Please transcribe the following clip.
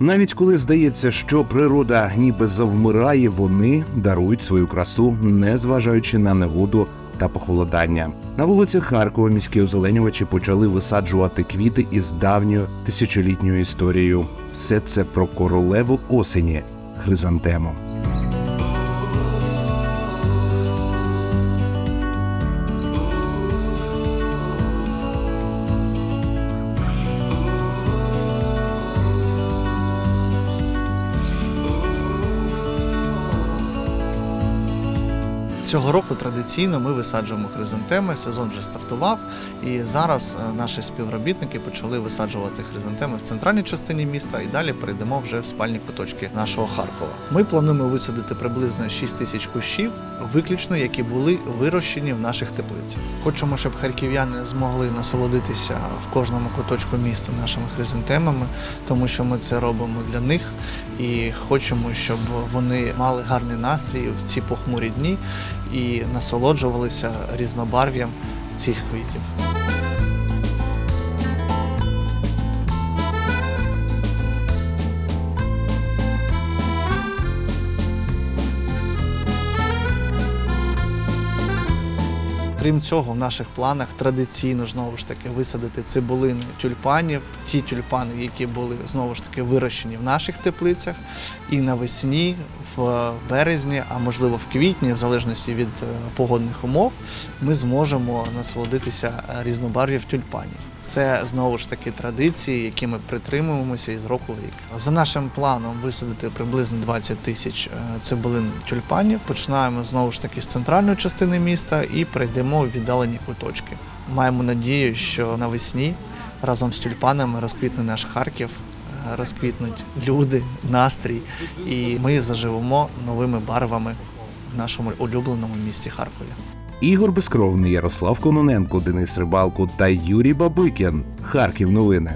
Навіть коли здається, що природа ніби завмирає, вони дарують свою красу, не зважаючи на негоду та похолодання. На вулицях Харкова міські озеленювачі почали висаджувати квіти із давньою тисячолітньою історією. Все це про королеву осені хризантему. Цього року традиційно ми висаджуємо хризантеми. Сезон вже стартував, і зараз е, наші співробітники почали висаджувати хризантеми в центральній частині міста і далі перейдемо вже в спальні куточки нашого Харкова. Ми плануємо висадити приблизно 6 тисяч кущів, виключно які були вирощені в наших теплицях. Хочемо, щоб харків'яни змогли насолодитися в кожному куточку міста нашими хризантемами, тому що ми це робимо для них і хочемо, щоб вони мали гарний настрій в ці похмурі дні і насолоджувалися різнобарв'ям цих квітів. Крім цього, в наших планах традиційно знову ж таки висадити цибулини тюльпанів, ті тюльпани, які були знову ж таки вирощені в наших теплицях, і навесні, в березні, а можливо в квітні, в залежності від е, погодних умов, ми зможемо насолодитися різнобарв'ям тюльпанів. Це знову ж таки традиції, які ми притримуємося із року в рік. За нашим планом висадити приблизно 20 тисяч е, цибулин тюльпанів. Починаємо знову ж таки з центральної частини міста і перейдемо в віддалені куточки. Маємо надію, що навесні разом з тюльпанами розквітне наш Харків, е, розквітнуть люди, настрій, і ми заживемо новими барвами в нашому улюбленому місті Харкові. Ігор Безкровний, Ярослав Кононенко, Денис Рибалко та Юрій Бабикін. Харків новини.